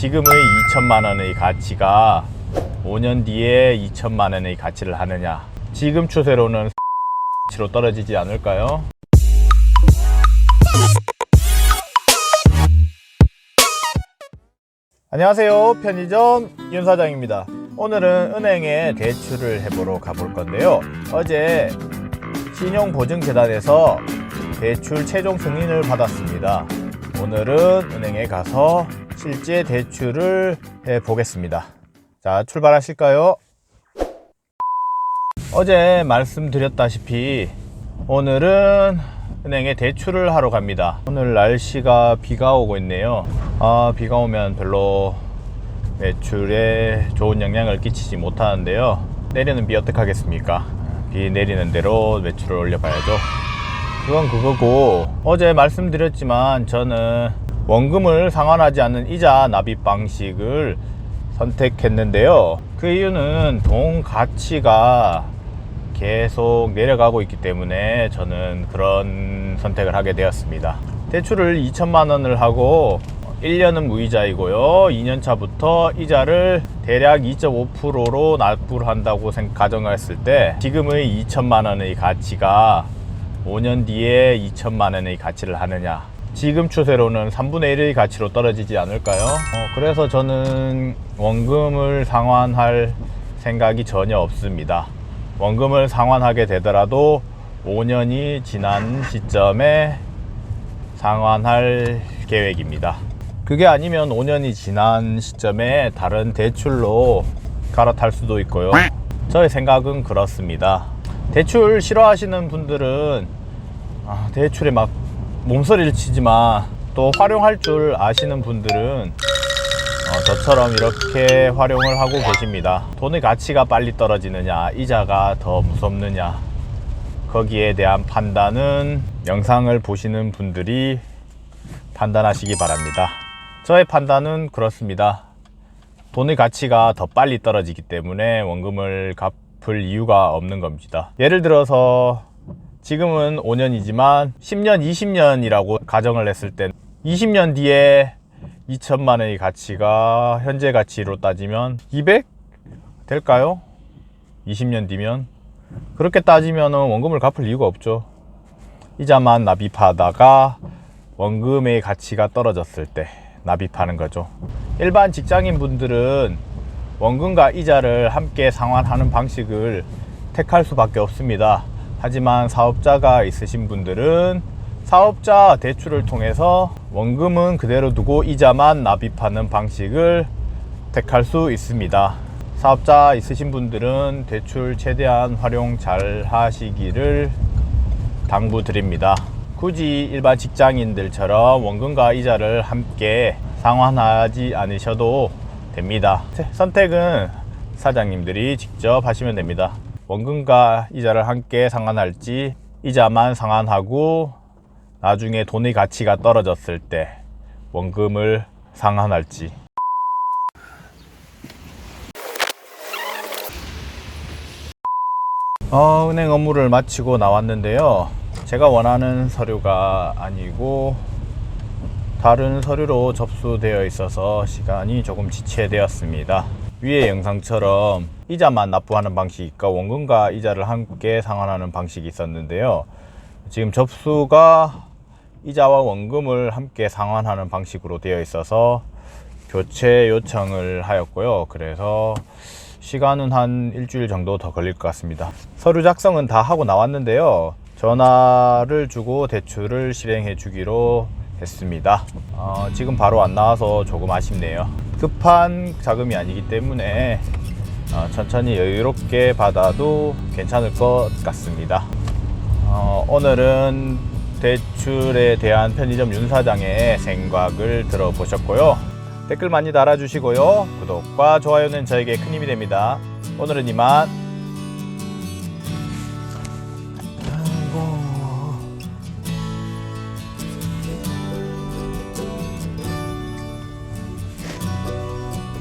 지금의 2천만 원의 가치가 5년 뒤에 2천만 원의 가치를 하느냐? 지금 추세로는 치로 떨어지지 않을까요? 안녕하세요. 편의점 윤 사장입니다. 오늘은 은행에 대출을 해보러 가볼 건데요. 어제 신용보증재단에서 대출 최종 승인을 받았습니다. 오늘은 은행에 가서 실제 대출을 해 보겠습니다. 자, 출발하실까요? 어제 말씀드렸다시피 오늘은 은행에 대출을 하러 갑니다. 오늘 날씨가 비가 오고 있네요. 아, 비가 오면 별로 매출에 좋은 영향을 끼치지 못하는데요. 내리는 비 어떡하겠습니까? 비 내리는 대로 매출을 올려봐야죠. 그건 그거고 어제 말씀드렸지만 저는 원금을 상환하지 않는 이자 납입 방식을 선택했는데요. 그 이유는 돈 가치가 계속 내려가고 있기 때문에 저는 그런 선택을 하게 되었습니다. 대출을 2천만 원을 하고 1년은 무이자이고요. 2년 차부터 이자를 대략 2.5%로 납부를 한다고 생- 가정했을 때 지금의 2천만 원의 가치가 5년 뒤에 2천만 원의 가치를 하느냐? 지금 추세로는 3분의 1의 가치로 떨어지지 않을까요? 어, 그래서 저는 원금을 상환할 생각이 전혀 없습니다. 원금을 상환하게 되더라도 5년이 지난 시점에 상환할 계획입니다. 그게 아니면 5년이 지난 시점에 다른 대출로 갈아탈 수도 있고요. 저의 생각은 그렇습니다. 대출 싫어하시는 분들은 아, 대출에 막 몸서리를 치지만 또 활용할 줄 아시는 분들은 어, 저처럼 이렇게 활용을 하고 계십니다. 돈의 가치가 빨리 떨어지느냐, 이자가 더 무섭느냐, 거기에 대한 판단은 영상을 보시는 분들이 판단하시기 바랍니다. 저의 판단은 그렇습니다. 돈의 가치가 더 빨리 떨어지기 때문에 원금을 갚을 이유가 없는 겁니다. 예를 들어서 지금은 5년이지만 10년, 20년이라고 가정을 했을 때 20년 뒤에 2천만 원의 가치가 현재 가치로 따지면 200 될까요? 20년 뒤면 그렇게 따지면 원금을 갚을 이유가 없죠. 이자만 납입하다가 원금의 가치가 떨어졌을 때 납입하는 거죠. 일반 직장인 분들은 원금과 이자를 함께 상환하는 방식을 택할 수밖에 없습니다. 하지만 사업자가 있으신 분들은 사업자 대출을 통해서 원금은 그대로 두고 이자만 납입하는 방식을 택할 수 있습니다. 사업자 있으신 분들은 대출 최대한 활용 잘 하시기를 당부드립니다. 굳이 일반 직장인들처럼 원금과 이자를 함께 상환하지 않으셔도 됩니다. 선택은 사장님들이 직접 하시면 됩니다. 원금과 이자를 함께 상환할지 이자만 상환하고 나중에 돈의 가치가 떨어졌을 때 원금을 상환할지 어, 은행 업무를 마치고 나왔는데요. 제가 원하는 서류가 아니고 다른 서류로 접수되어 있어서 시간이 조금 지체되었습니다. 위의 영상처럼 이자만 납부하는 방식과 원금과 이자를 함께 상환하는 방식이 있었는데요. 지금 접수가 이자와 원금을 함께 상환하는 방식으로 되어 있어서 교체 요청을 하였고요. 그래서 시간은 한 일주일 정도 더 걸릴 것 같습니다. 서류 작성은 다 하고 나왔는데요. 전화를 주고 대출을 실행해 주기로 했습니다. 어, 지금 바로 안 나와서 조금 아쉽네요. 급한 자금이 아니기 때문에 어, 천천히 여유롭게 받아도 괜찮을 것 같습니다. 어, 오늘은 대출에 대한 편의점 윤 사장의 생각을 들어보셨고요. 댓글 많이 달아주시고요. 구독과 좋아요는 저에게 큰 힘이 됩니다. 오늘은 이만